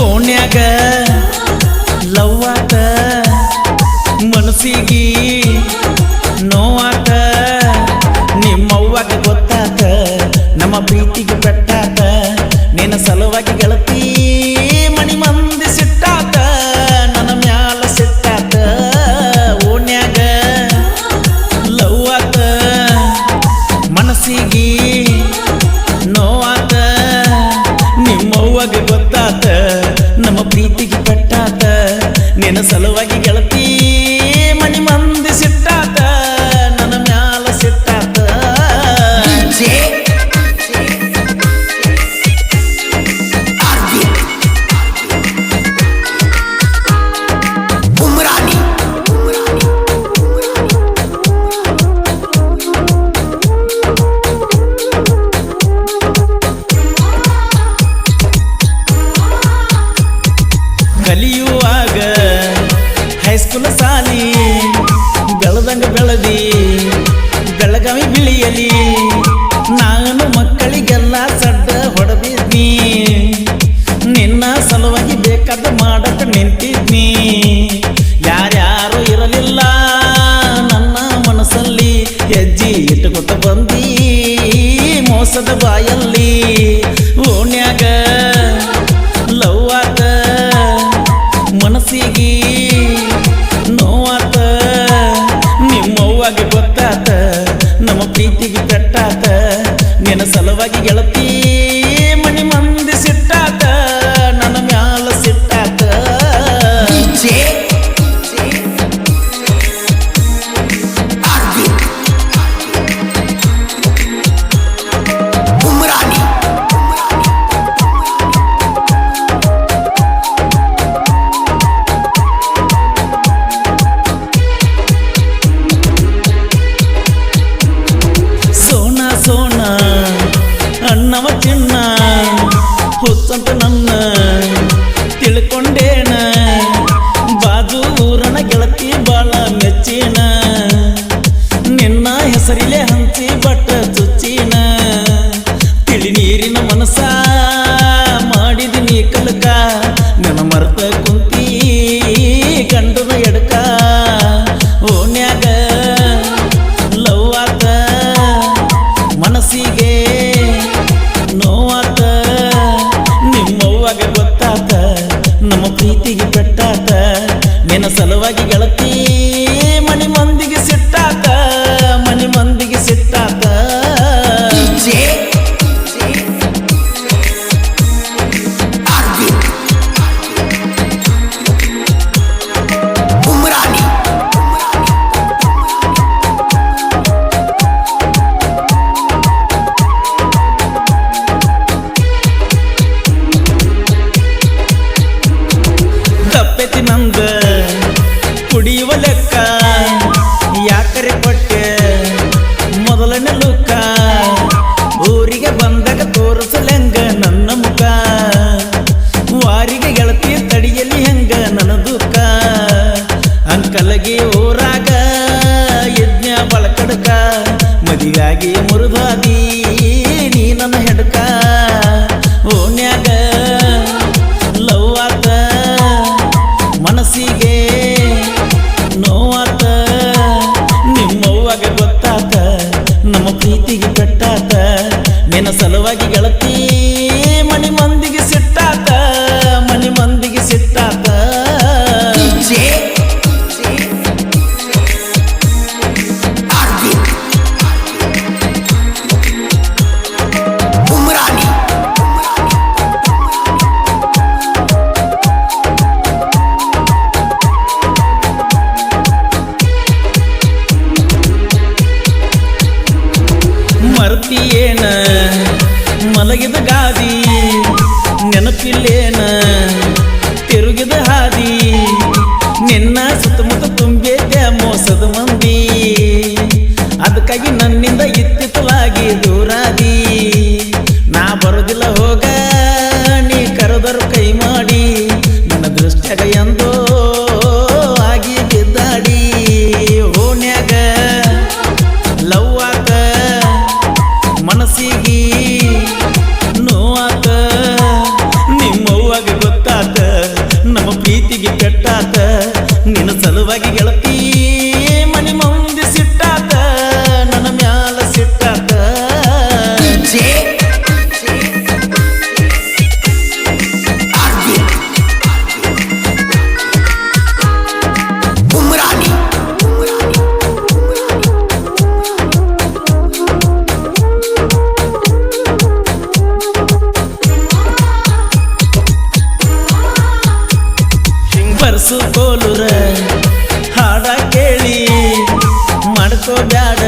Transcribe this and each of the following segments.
ಓಣ್ಯಾಗ ಲವ್ವಾತ ಮನಸ್ಸಿಗೆ ನೋವಾತ ನಿಮ್ಮವ್ವಾಗ ಗೊತ್ತಾತ ನಮ್ಮ ಪ್ರೀತಿಗೆ ಬೆಟ್ಟಾತ ನಿನ್ನ ಸಲುವಾಗಿ ಗೆಳತ್ತ ನಿನ್ನ ಸಲುವಾಗಿ ಗೆಳತಿ ಕುಲಸಾಲಿ, ಬೆಳದಂಗ ಬೆಳದಿ, ಬೆಳಗಾವಿ ಬಿಳಿಯಲಿ, ನಾನು ಮಕ್ಕಳಿಗೆಲ್ಲ ಸಡ್ಡ ಹೊಡೆದಿದ್ನಿ. ನಿನ್ನ ಸಲುವಾಗಿ ಬೇಕಾದ ಮಾಡಕ್ಕೆ ನಿಂತಿದ್ನಿ. ಯಾರ್ಯಾರು ಇರಲಿಲ್ಲ ನನ್ನ ಮನಸ್ಸಲ್ಲಿ, ಹೆಜ್ಜಿ ಇಟ್ಟುಕೊತ ಬಂದಿ ಮೋಸದ ಬಾಯಲ್ಲಿ. ಓಣ್ಯಾಗ ಲವ್ ಆತ ಮನಸ್ಸಿಗೆ ಬಗೆ ಗೆಳತಿ something ಬಂದಾಗ ತೋರಿಸಲೆಂಗ ನನ್ನ ಮುಖ ಎಂದೋ ಆಗಿ ಬಿದ್ದಾಡಿ ಓಣ್ಯಾಗ ಲವ್ ಆತ ಮನಸ್ಸಿಗೆ ನೋವಾತ ನಿಮ್ಮವ್ವಾಗ ಗೊತ್ತಾತ ನಮ್ಮ ಪ್ರೀತಿಗೆ ಪೆಟ್ಟಾತ ನಿನ್ನ ಸಲುವಾಗಿ ಗೆಳತಿ ಬ್ಯಾಡ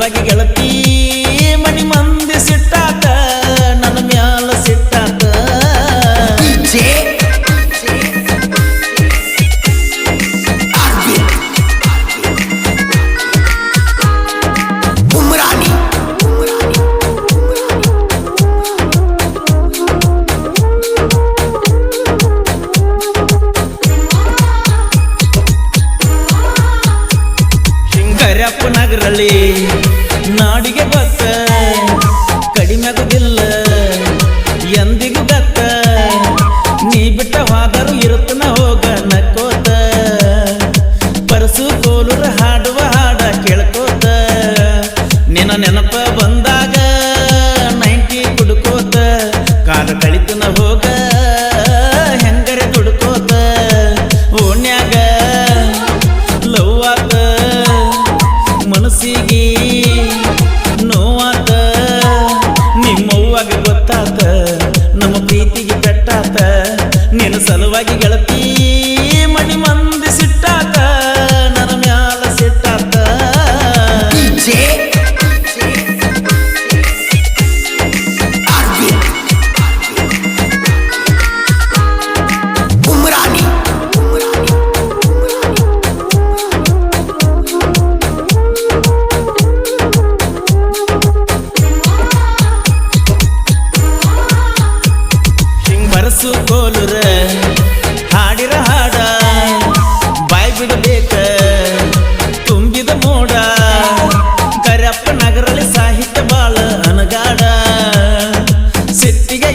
ಬಗೆಗಳ ಕರ್ಯಪ್ಪನಗರಲ್ಲಿ ನಾಡಿಗೆ ಬತ್ತ ಕಡಿಮೆ ಆಗುದಿಲ್ಲ ಎಂದಿಗೂ ಗತ್ತ ನೀ ಬಿಟ್ಟ ಹೋದರೂ ಇರುತ್ತನ ಹೋಗ ನಕ್ಕೋತ. ಪರಸು ಕೋಲುರ ಹಾಡುವ ಹಾಡ ಕೇಳ್ಕೋತ. ನಿನ್ನ ನೆನಪ ಬಂದ ಗೆಳತಿ ಗೆಳತಿ ಮನಿ ಮಂದಿ ಸಿಟ್ಟಾತ ನನ್ನ ಮ್ಯಾಲ ಸಿಟ್ಟಾತ ಬರಸು ಕೋಲುರ Get,